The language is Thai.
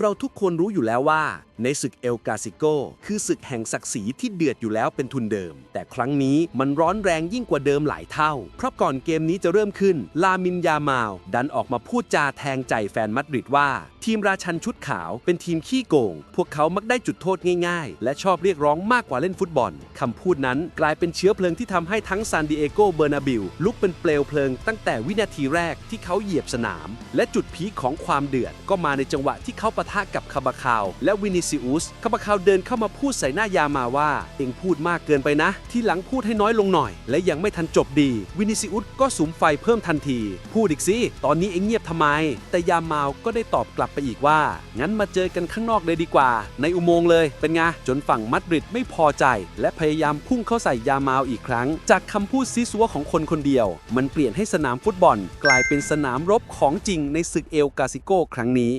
เราทุกคนรู้อยู่แล้วว่า ในศึกเอลกาซิโกคือศึกแห่งศักดิ์ศรีที่เดือดอยู่แล้วเป็นทุนเดิม แต่ครั้งนี้มันร้อนแรงยิ่งกว่าเดิมหลายเท่า เพราะก่อนเกมนี้จะเริ่มขึ้น ลามินยามาวดันออกมาพูดจาแทงใจแฟนมาดริดว่า ทีมราชันชุดขาวเป็นทีมขี้โกง พวกเขามักได้จุดโทษง่ายๆ และชอบเรียกร้องมากกว่าเล่นฟุตบอลคำพูดนั้นกลายเป็นเชื้อเพลิงที่ทำให้ทั้งซานดิเอโกเบอร์นาบิลลุกเป็นเปลวเพลิง ตั้งแต่วินาทีแรกที่เขาเหยียบสนาม และจุดพีคของความเดือดก็มาในจังหวะที่เขาปะทะกับคาบาคาว และวินิซิอุสคาบาคาวเดินเข้ามาพูดใส่หน้ายามาว่า เองพูดมากเกินไปนะ ที่หลังพูดให้น้อยลงหน่อย และยังไม่ทันจบดี วินิซิอุสก็สุมไฟเพิ่มทันที พูดอีกสิตอนนี้เองเงียบทำไม แต่ยามาวก็ได้ตอบกลับไปอีกว่า งั้นมาเจอกันข้างนอกเลยดีกว่า ในอุโมงค์เลยเป็นไงจนฝั่งมาดริดไม่พอใจ และพยายามพุ่งเข้าใส่ยามาวอีกครั้ง จากคำพูดซีซัวของคนคนเดียว มันเปลี่ยนให้สนามฟุตบอล กลายเป็นสนามรบของจริงในศึกเอลกาซิโกครั้งนี้